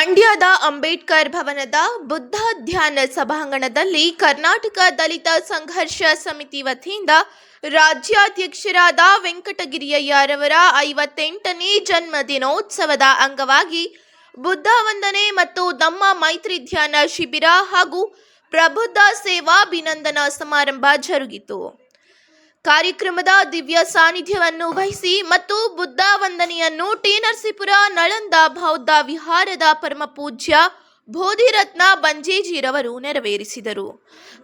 ಮಂಡ್ಯದ ಅಂಬೇಡ್ಕರ್ ಭವನದ ಬುದ್ಧ ಧ್ಯಾನ ಸಭಾಂಗಣದಲ್ಲಿ ಕರ್ನಾಟಕ ದಲಿತ ಸಂಘರ್ಷ ಸಮಿತಿ ವತಿಯಿಂದ ರಾಜ್ಯಾಧ್ಯಕ್ಷರಾದ ವೆಂಕಟಗಿರಿಯಯ್ಯರವರ ಐವತ್ತೆಂಟನೇ ಜನ್ಮ ದಿನೋತ್ಸವದ ಅಂಗವಾಗಿ ಬುದ್ಧ ವಂದನೆ ಮತ್ತು ನಮ್ಮ ಮೈತ್ರಿ ಧ್ಯಾನ ಶಿಬಿರ ಹಾಗೂ ಪ್ರಬುದ್ಧ ಸೇವಾಭಿನಂದನಾ ಸಮಾರಂಭ ಜರುಗಿತು. ಕಾರ್ಯಕ್ರಮದ ದಿವ್ಯ ಸಾನ್ನಿಧ್ಯವನ್ನು ವಹಿಸಿ ಮತ್ತು ಬುದ್ಧ ವಂದನೆಯನ್ನು ಟಿ ನರಸೀಪುರ ನಳಂದ ಬೌದ್ಧ ವಿಹಾರದ ಪರಮ ಪೂಜ್ಯ ಬೋಧಿರತ್ನ ಬಂಜೇಜಿರವರು ನೆರವೇರಿಸಿದರು.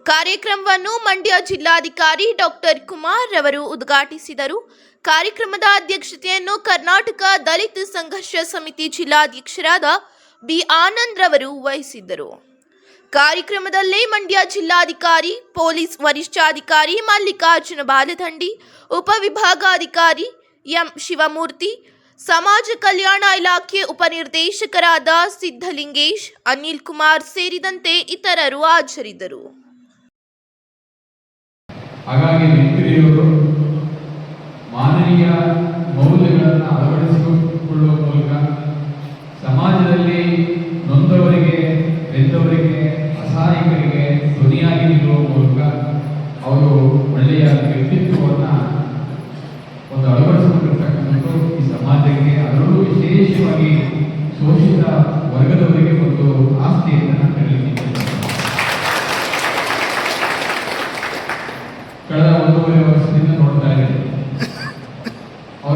ಕಾರ್ಯಕ್ರಮವನ್ನು ಮಂಡ್ಯ ಜಿಲ್ಲಾಧಿಕಾರಿ ಡಾಕ್ಟರ್ ಕುಮಾರ್ ರವರು ಉದ್ಘಾಟಿಸಿದರು. ಕಾರ್ಯಕ್ರಮದ ಅಧ್ಯಕ್ಷತೆಯನ್ನು ಕರ್ನಾಟಕ ದಲಿತ ಸಂಘರ್ಷ ಸಮಿತಿ ಜಿಲ್ಲಾಧ್ಯಕ್ಷರಾದ ಬಿ ಆನಂದ್ ರವರು ವಹಿಸಿದ್ದರು. ಕಾರ್ಯಕ್ರಮದಲ್ಲಿ ಮಂಡ್ಯ ಜಿಲ್ಲಾಧಿಕಾರಿ, ಪೊಲೀಸ್ ವರಿಷ್ಠಾಧಿಕಾರಿ ಮಲ್ಲಿಕಾರ್ಜುನ ಬಾಲದಂಡಿ, ಉಪವಿಭಾಗಾಧಿಕಾರಿ ಎಂ ಶಿವಮೂರ್ತಿ, ಸಮಾಜ ಕಲ್ಯಾಣ ಇಲಾಖೆ ಉಪನಿರ್ದೇಶಕರಾದ ಸಿದ್ಧಲಿಂಗೇಶ್, ಅನಿಲ್ ಕುಮಾರ್ ಸೇರಿದಂತೆ ಇತರರು ಹಾಜರಿದ್ದರು.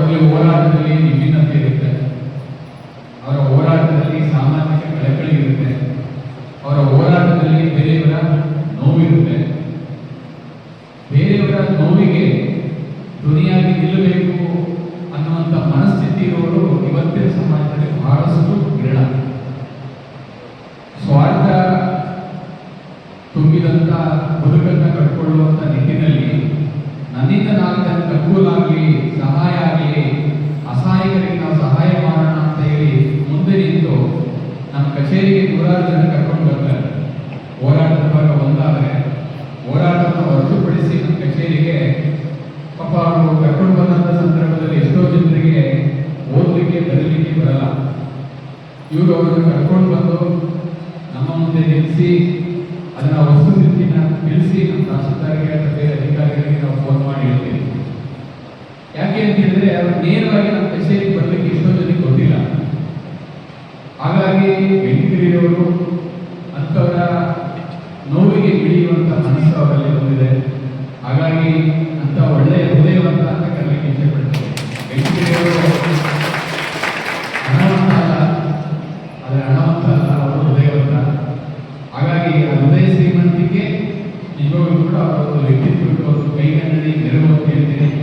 ಅವರಲ್ಲಿ ಹೋರಾಟದಲ್ಲಿ ವಿಭಿನ್ನತೆ ಇರುತ್ತೆ. ಅವರ ಹೋರಾಟದಲ್ಲಿ ಸಾಮಾಜಿಕ ಕಳಕಳಿ ಇರುತ್ತೆ. ಅವರ ಹೋರಾಟದಲ್ಲಿ ಬೇರೆಯವರ ನೋವಿರುತ್ತೆ. ಬೇರೆಯವರ ನೋವಿಗೆ ಧ್ವನಿಯಾಗಿ ನಿಲ್ಲಬೇಕು ಅನ್ನುವಂಥ ಮನಸ್ಥಿತಿ ಇರೋರು ಇವತ್ತಿನ ಸಮಾಜದಲ್ಲಿ ಬಹಳಷ್ಟು ವಿರಳ ಸ್ವಾರ್ಥ ತುಂಬಿದಂಥ ಬದುಕನ್ನು ಕಟ್ಕೊಳ್ಳುವಂಥ ನಿಟ್ಟಿನಲ್ಲಿ ನನ್ನಿಂದ ನಾಲ್ಕು ಜನಕ್ಕೆ ಅನುಕೂಲ ಆಗಲಿ ಸಹಾಯ ಆಗಲಿ ಅಸಹಾಯಕರಿಗೆ ನಾವು ಸಹಾಯ ಮಾಡೋಣ ಅಂತ ಹೇಳಿ ಮುಂದೆ ನಿಂತು ನಮ್ಮ ಕಚೇರಿಗೆ ನೂರಾರು ಜನ ಕರ್ಕೊಂಡು ಬರ್ತಾರೆ ಹೋರಾಟದ ಭಾಗ ಒಂದಾದರೆ ಹೋರಾಟವನ್ನು ಹೊರತುಪಡಿಸಿ ನಮ್ಮ ಕಚೇರಿಗೆ ಪಾಪ ಅವರು ಕರ್ಕೊಂಡು ಬಂದಂಥ ಸಂದರ್ಭದಲ್ಲಿ ಎಷ್ಟೋ ಜನರಿಗೆ ಓದಲಿಕ್ಕೆ ಬರಲಿಕ್ಕೆ ಬರಲ್ಲ ಇವರು ಅವರನ್ನು ಕರ್ಕೊಂಡು ಬಂದು ನಮ್ಮ ಮುಂದೆ ನಿಲ್ಲಿಸಿ, ಅದನ್ನ ವಸ್ತುಸ್ಥಿತಿನ ತಿಳಿಸಿ ನಮ್ಮ ತಹಸೀಲ್ದಾರ್ಗೆ ಬೇರೆ ಅಧಿಕಾರಿಗಳಿಗೆ ನಾವು ಫೋನ್ ಮಾಡಿ ಹೇಳ್ತೀವಿ. ಯಾಕೆ ಅಂತ ಹೇಳಿದ್ರೆ, ಅವರು ನೇರವಾಗಿ ನಮ್ಮ ಕಚೇರಿಗೆ ಬರಲಿಕ್ಕೆ ಎಷ್ಟೋ ಜನಕ್ಕೆ ಗೊತ್ತಿಲ್ಲ. ಹಾಗಾಗಿ ವೆಂಕಟಗಿರಿಯವರು ಅಂಥವರ ನೋವಿಗೆ ಇಳಿಯುವಂಥ ಮನಸ್ಸು ಅವರಲ್ಲಿ ಬಂದಿದೆ. ಹಾಗಾಗಿ ಅಂತ ಒಳ್ಳೆಯ ಹೃದಯವಂತ ಅಂತ ಕರೀಲಿಕ್ಕೆ ಇಷ್ಟಪಡ್ತಾರೆ ಪಡ್ತೇನೆ.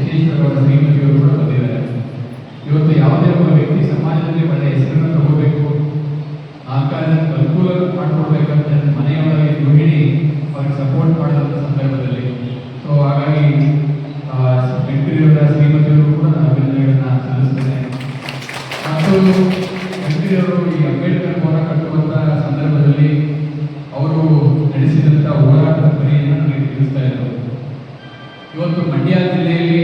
ಕೂಡ ಬಂದಿದ್ದಾರೆ. ಇವತ್ತು ಯಾವುದೇ ಒಬ್ಬ ವ್ಯಕ್ತಿ ಸಮಾಜದಲ್ಲಿ ಒಳ್ಳೆಯ ಹೆಸರನ್ನು ತಗೋಬೇಕು, ಆ ಕಾರಣಕ್ಕೆ ಅನುಕೂಲ ಮಾಡಿಕೊಡ್ಬೇಕಂತ ಮನೆಯೊಳಗೆ ಗೃಹಿಣಿ ಅವ್ರಿಗೆ ಸಪೋರ್ಟ್ ಮಾಡಿದಂಥ ಸಂದರ್ಭದಲ್ಲಿ. ಸೊ ಹಾಗಾಗಿ ವೆಂಕಟೇಶ್ವರ ಶ್ರೀಮತಿಯವರು ಕೂಡ ನಾನು ಅಭಿನಂದನೆಗಳನ್ನ ಸಲ್ಲಿಸ್ತೇನೆ. ಮತ್ತು ವೆಂಕಟೇಶ್ವರರು ಈ ಅಂಬೇಡ್ಕರ್ ಹೋರಾಟ ಕಟ್ಟುವಂಥ ಸಂದರ್ಭದಲ್ಲಿ ಅವರು ನಡೆಸಿದಂಥ ಹೋರಾಟದ ಪರಿಯನ್ನು ನನಗೆ ತಿಳಿಸ್ತಾ ಇದ್ದರು ಇವತ್ತು ಮಂಡ್ಯ ಜಿಲ್ಲೆಯಲ್ಲಿ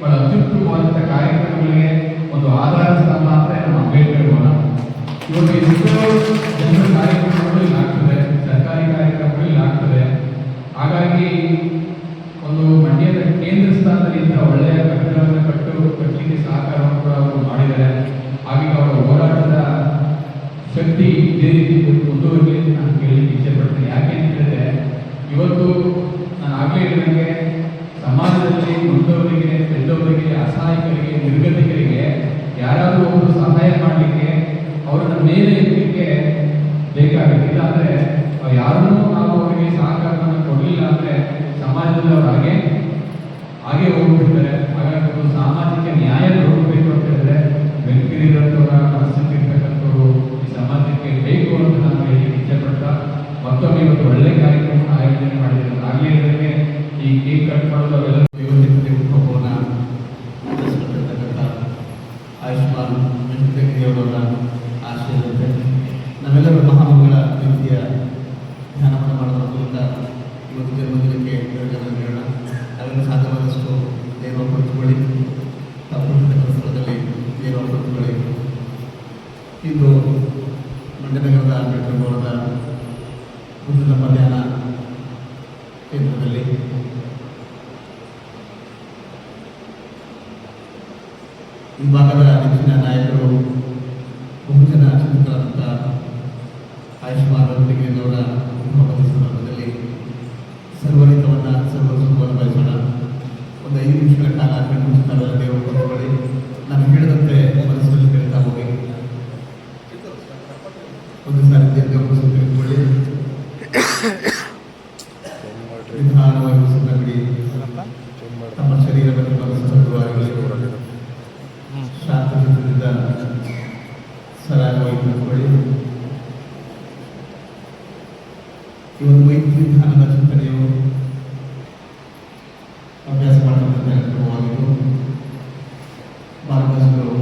ಬಹಳ ಅತ್ಯುತ್ತಮವಾದಂಥ ಕಾರ್ಯಕ್ರಮಗಳಿಗೆ ಒಂದು ಆಧಾರ ಸ್ತಂಭ ನಾವು ನಮ್ಮ ಅಂಬೇಡ್ಕರ್ ಭವನ. ಇವತ್ತು ಜನರು ಕಾರ್ಯಕ್ರಮಗಳು ಹಾಗೆ ಹೋಗ್ಬಿಡ್ತಾರೆ. ಹಾಗಾಗಿ ಒಂದು ಸಾಮಾಜಿಕ ನ್ಯಾಯ ದೊರಕಬೇಕು ಅಂತ ಹೇಳಿದ್ರೆ ವೆಂಕಟೇಶ್ವರ ಮನಸ್ಸಿಗೆ ಇರ್ತಕ್ಕಂಥವ್ರು ಈ ಸಮಾಜಕ್ಕೆ ಬೇಕು ಅಂತ ನಾನು ಹೇಳಿ ಇಚ್ಛೆಪಡ್ತಾ ಮತ್ತೊಮ್ಮೆ ಇವತ್ತು ಒಳ್ಳೆ ಕಾರ್ಯಕ್ರಮ ಆಯೋಜನೆ ಮಾಡಿದ್ದಾರೆ ಆಗಲೇ ಈ ಕೇಕ್ ಕಟ್ ಮಾಡೋದು ಅವೆಲ್ಲ ಆಶಯದಂತೆ ನಾವೆಲ್ಲರೂ ಮಹಾಮಂಗಳ ರೀತಿಯ ಧ್ಯಾನವನ್ನು ಮಾಡೋದ್ರ ಮೂಲಕ ಇವತ್ತು ಆಯುಷ್ಮಾನ್ ಅವರ ಮುಖ್ಯಮಂತ್ರಿ ಸಂದರ್ಭದಲ್ಲಿ ಸರ್ವರಿತವನ್ನು ಒಂದು ಐದು ನಿಮಿಷಗಳ ಕಾಲ ಕಣ್ಣುಸ್ತಾವೆಲ್ಲ ದೇವರು ಕೊಂಡುಕೊಳ್ಳಿ ನಾನು ಹೇಳಿದಂತೆ ಮನಸ್ಸಲ್ಲಿ ಹೇಳ್ತಾ ಹೋಗಿ. ಒಂದು ಸಾರಿ ದೇವರ ತೆಗೆದುಕೊಳ್ಳಿ ನಿಧಾನವಾಗಿ ಸುಮ್ಮನೆ ತಮ್ಮ ಶರೀರವನ್ನು ಶಾಂತದಿಂದ ಸರಾಗವಾಗಿ ಕುಳಿತುಕೊಳ್ಳಿ ಇದ್ದಿನ ಕಾಲದ ಚಿಂತನೆಯು ಅಭ್ಯಾಸ ಮಾಡುವಾಗಿದ್ದು ಮಾರ್ಗದರ್ಶಕರು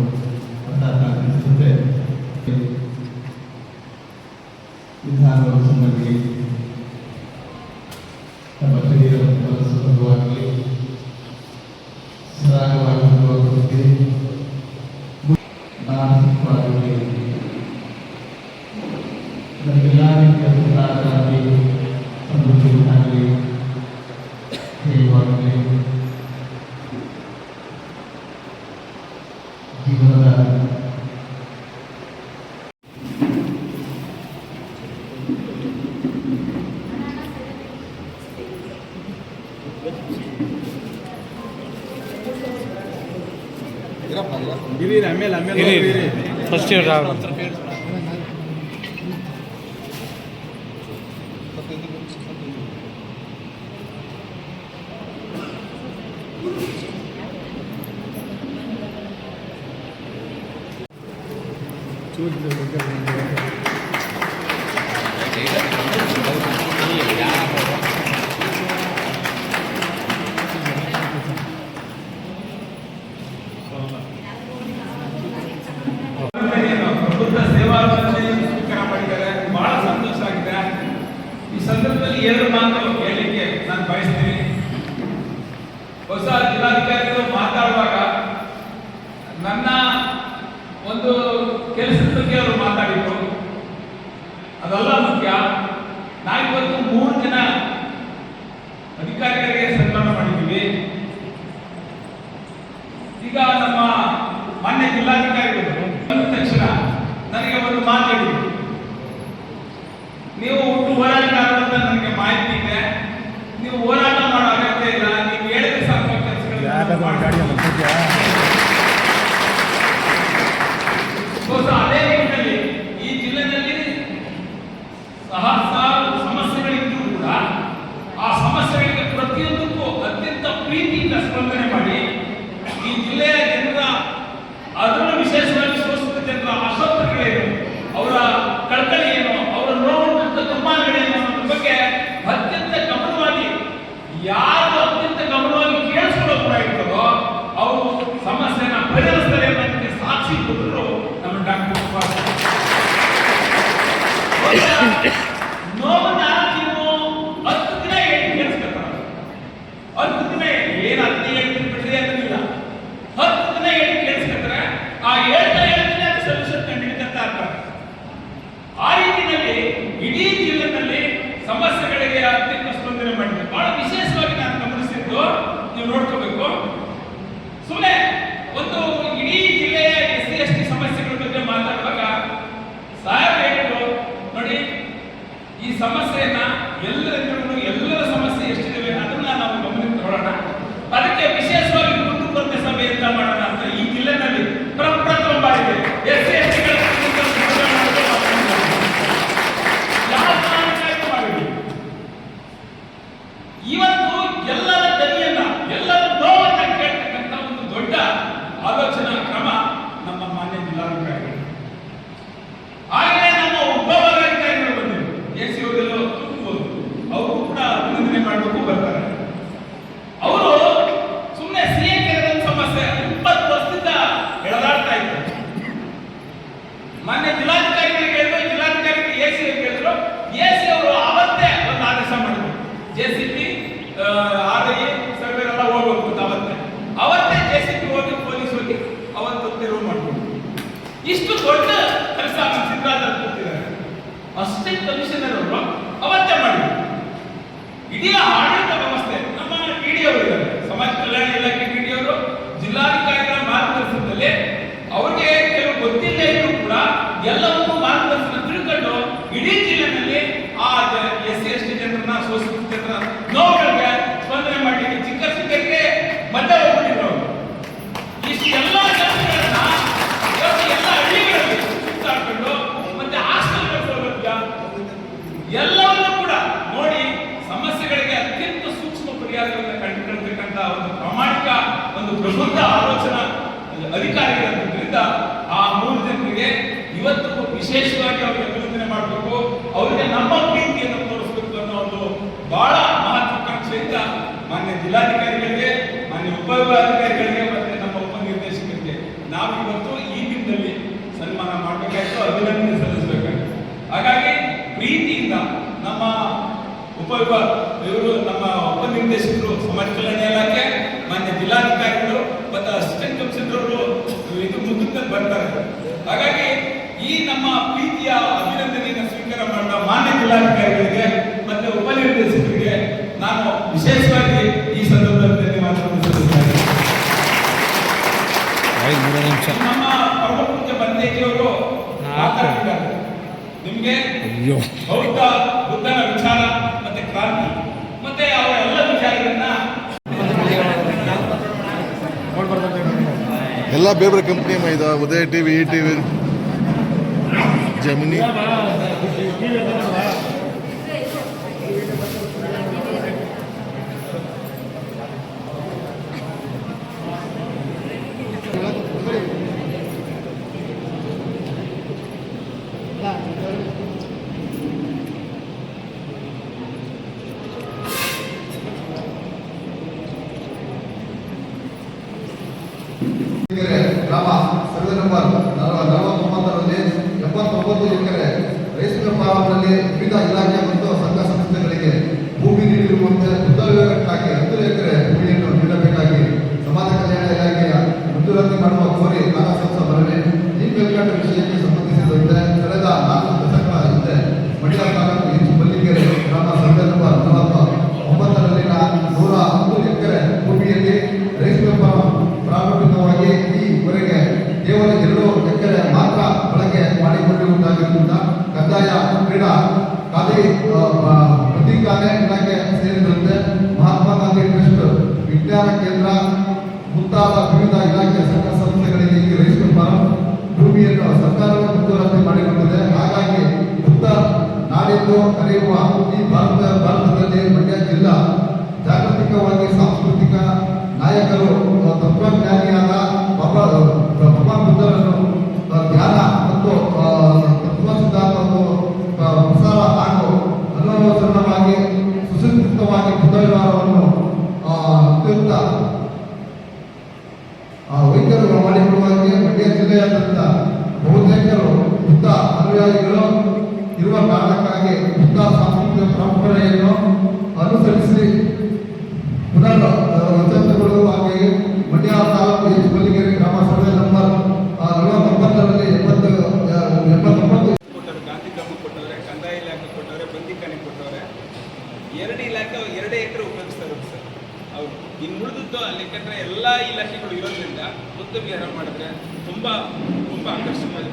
ಅರ್ಥಿಸುತ್ತೆ ನಿಧಾನಿ ತಮ್ಮ ಶರೀರವನ್ನು ಸುಲಭವಾಗಲಿ ಸರಾಗವಾಗಿ ಸುಲಭವಾಗಿ ಇರಿ ಆಮೇಲೆ ಆಮೇಲೆ ಫಸ್ಟ್ ಇವ್ರು Gracias. JCP C P R ಹೋಗ್ಬೇಕು ಅಂತ ಅವತ್ತೇ? ಅವತ್ತೇ ಜೆ ಹೋಗಿ ಪೊಲೀಸ್ ಹೋಗಿ ಅವತ್ತು ತೆರವು ಮಾಡ್ಕೊಂಡು ಇಷ್ಟು ದೊಡ್ಡ ಕೆಲಸ ಸಿದ್ದರಾಜ್ ಕೂತಿದ್ದಾರೆ ಅಷ್ಟೇ ಕಮಿಷನರ್ ಅವರು ಅವತ್ತೇ ಮಾಡಿದ್ರು. ಇಡೀ ಆಡಳಿತ ಒಂದು ಪ್ರಬುದ್ಧ ಆಲೋಚನಾ ಅಧಿಕಾರಿಗಳಿಂದ ಆ ಮೂರು ಜನರಿಗೆ ಇವತ್ತು ವಿಶೇಷವಾಗಿ ಅವರಿಗೆ ಅಭಿನಂದನೆ ಮಾಡಬೇಕು. ಅವರಿಗೆ ನಮ್ಮ ಪ್ರೀತಿಯನ್ನು ತೋರಿಸಬೇಕು ಅನ್ನೋ ಒಂದು ಬಹಳ ಮಹತ್ವಾಕಾಂಕ್ಷೆಯಿಂದ ಮಾನ್ಯ ಜಿಲ್ಲಾಧಿಕಾರಿಗಳಿಗೆ, ಮಾನ್ಯ ಉಪವಿಭಾಗಾಧಿಕಾರಿಗಳಿಗೆ ಮತ್ತೆ ನಮ್ಮ ಉಪನಿರ್ದೇಶಕರಿಗೆ ನಾವು ಇವತ್ತು ಈ ದಿನದಲ್ಲಿ ಸನ್ಮಾನ ಮಾಡಬೇಕಾಯ್ತು, ಅಭಿನಂದನೆ ಸಲ್ಲಿಸಬೇಕಾಯ್ತು. ಹಾಗಾಗಿ ಪ್ರೀತಿಯಿಂದ ನಮ್ಮ ಉಪವಿಭಾಗ ಇವರು, ನಮ್ಮ ಉಪನಿರ್ದೇಶಕರು ಸಮಾಜ ಕಲ್ಯಾಣ ಇಲಾಖೆ ಮಾನ್ಯ ಜಿಲ್ಲಾಧಿಕಾರಿಗಳು ಮತ್ತು ಅಸಿಸ್ಟೆಂಟ್ ಕಮಿಷನರ್ ಇದು ಮುಂದಿನ ಬರ್ತಾರೆ. ಹಾಗಾಗಿ ಈ ನಮ್ಮ ಪ್ರೀತಿಯ ಅಭಿನಂದನೆಯನ್ನು ಸ್ವೀಕಾರ ಮಾಡಿದ ಮಾನ್ಯ ಜಿಲ್ಲಾಧಿಕಾರಿಗಳಿಗೆ ಮತ್ತೆ ಉಪನಿರ್ದೇಶಕರಿಗೆ ನಾನು ವಿಶೇಷವಾಗಿ ಈ ಸಂದರ್ಭದಲ್ಲಿ ನಿಮಿಷ. ನಮ್ಮ ಪರಮಪೂಜ್ಯ ಬಂದೇಜಿಯವರು ಮಾತಾಡಿದ್ದಾರೆ ನಿಮಗೆ ಬೌದ್ಧ ಬುದ್ಧನ ವಿಚಾರ ಮತ್ತೆ ಕ್ರಾಂತಿ ಮತ್ತೆ ಅವರ ಎಲ್ಲ ವಿಚಾರಗಳನ್ನ ಎಲ್ಲ ಬೇರೆ ಕಂಪ್ನಿ ಇದೆ Udaya TV E TV Gemini acre ಗ್ರಾಮ ಸರ್ವೆ ನಂಬರ್ ನಲವ- ನಲವತ್ತೊಂಬತ್ತರಲ್ಲಿ ಎಪ್ಪತ್ತೊಂಬತ್ತು ಎಕರೆ ರೇಷ್ಮೆ ಫಾರಂನಲ್ಲಿ ವಿವಿಧ ಇಲಾಖೆ ಮತ್ತು ಸಂಘ ಸಂಸ್ಥೆಗಳಿಗೆ ಭೂಮಿ ನೀಡಿರುವಂತೆ ಉದ್ಯೋಗಕ್ಕಾಗಿ ಹತ್ತು ಎಕರೆ ಭೂಮಿಯನ್ನು ನೀಡಬೇಕಾಗಿ ಸಮಾಜ ಕಲ್ಯಾಣ ಇಲಾಖೆಯ ಮಂಜೂರಾತಿ ಮಾಡುವ ಕೋರಿ ಕಾಲಸಂಸ ಮನವಿ ಈ ಮೇಲ್ಕಂಡ ವಿಷಯಕ್ಕೆ ಸಂಬಂಧಿಸಿದಂತೆ ಕಳೆದ ನಾಲ್ಕು ದಶಕಗಳ ಹಿಂದೆ ಮಂಡ್ಯ ತಾಲೂಕು ಈಚು ಮಲ್ಲಿಗೆರೆ ಗ್ರಾಮ ಸರ್ವೆ ನಂಬರ್ ನಲವತ್ತ ಒಂಬತ್ತರಲ್ಲಿನ ನೂರ ಹತ್ತು ಎಕರೆ ಭೂಮಿಯಲ್ಲಿ ರೇಷ್ಮೆ ಫಾರಂ ಪ್ರಾರಂಭಿಕವಾಗಿ ಈವರೆಗೆ ಕೇವಲ ಎರಡು ಎಕರೆ ಮಾತ್ರ ಬಳಕೆ ಮಾಡಿಕೊಂಡಿರುವುದಾಗಿರುವುದರಿಂದ ಕಂದಾಯ ಕ್ರೀಡಾ ಖಾಲಿ ಆ, ಆ, ಪ್ರತಿಕಾನೆ ಇಲಾಖೆ ಸೇರಿದಂತೆ ಮಹಾತ್ಮ ಗಾಂಧಿ ಟ್ರಸ್ಟ್ ವಿಜ್ಞಾನ ಕೇಂದ್ರ, ಮುಂತಾದ ವಿವಿಧ ಇಲಾಖೆಯ ಸಂಘ ಸಂಸ್ಥೆಗಳಿಗೆ ಈ ರೇಷ್ಮೆ ಫಾರಂ ಭೂಮಿಯನ್ನು ಸರ್ಕಾರವೇ ಮಂಜೂರಾತಿ ಮಾಡಿಕೊಂಡಿದೆ. ಹಾಗಾಗಿ ಬುದ್ಧ ನಾಡಿದ್ದು, ಕರೆಯುವ ಈ ಭಾರತ, ಭಾರತದಲ್ಲಿ ಮಂಡ್ಯ ಜಿಲ್ಲಾ ಜಾಗತಿಕವಾಗಿ ಸಾಂಸ್ಕೃತಿಕ ನಾಯಕರು ತತ್ವಜ್ಞಾನಿಯಾದ ಬಾಬಾ ಭಗವಾನ್ ಬುದ್ಧರನ್ನು ಆ, ಧ್ಯಾನ ಮತ್ತು ಆ, ತತ್ವ ಸಿದ್ಧಾಂತವನ್ನು ಆ, ಪ್ರಸಾರ ಹಾಗೂ ಅನುಸರಣವಾಗಿ ಸುಸಂಸ್ಕೃತವಾಗಿ ಬುದ್ಧ ವಿಹಾರವನ್ನು ಆ, ಅತ್ಯಂತ ಆ ವೈದ್ಯರು ಮಾಡಿಕೊಳ್ಳುವಾಗೆ ಮಂಡ್ಯ ಜಿಲ್ಲೆಯಾದ್ಯಂತ ಬಹುತೇಕರು ಬುದ್ಧ ಅನುಯಾಯಿಗಳು ಇರುವ ಕಾರಣಕ್ಕಾಗಿ ಸಾಂಸ್ಕೃತಿಕ ಪರಂಪರೆಯನ್ನು ಅನುಸರಿಸಿ ಪುನರ್ ವಚನಗೊಳ್ಳುವಾಗಿ ಮಂಡ್ಯ ತಾಲೂಕು ಎಚ್ ಮಲ್ಲಿಗೆರೆ ಗ್ರಾಮ ಸಭೆ ನಂಬರ್ ನಲವತ್ತೊಂಬತ್ತರಲ್ಲಿ ಎಂಬತ್ತು ಗಾಂಧಿ ಗ್ರಾಮ ಕೊಟ್ಟವ್ರೆ, ಕಂದಾಯ ಇಲಾಖೆ ಕೊಟ್ಟವ್ರೆ ಬಂದಿಖಾನೆ ಕೊಟ್ಟವ್ರೆ. ಎರಡು ಇಲಾಖೆ, ಎರಡೇ ಎಕರೆ ಉಪಯೋಗಿಸ್ತಾ ಇರೋದು ಸರ್. ಅವರು ಇನ್ನು ಉಳಿದದ್ದು ಅಲ್ಲಿ ಯಾಕಂದರೆ ಎಲ್ಲ ಇಲಾಖೆಗಳು ಇರೋದ್ರಿಂದ ಉತ್ತಮ ಮಾಡಿದ್ರೆ ತುಂಬಾ ತುಂಬಾ ಆಕರ್ಷಣವಾಗಿ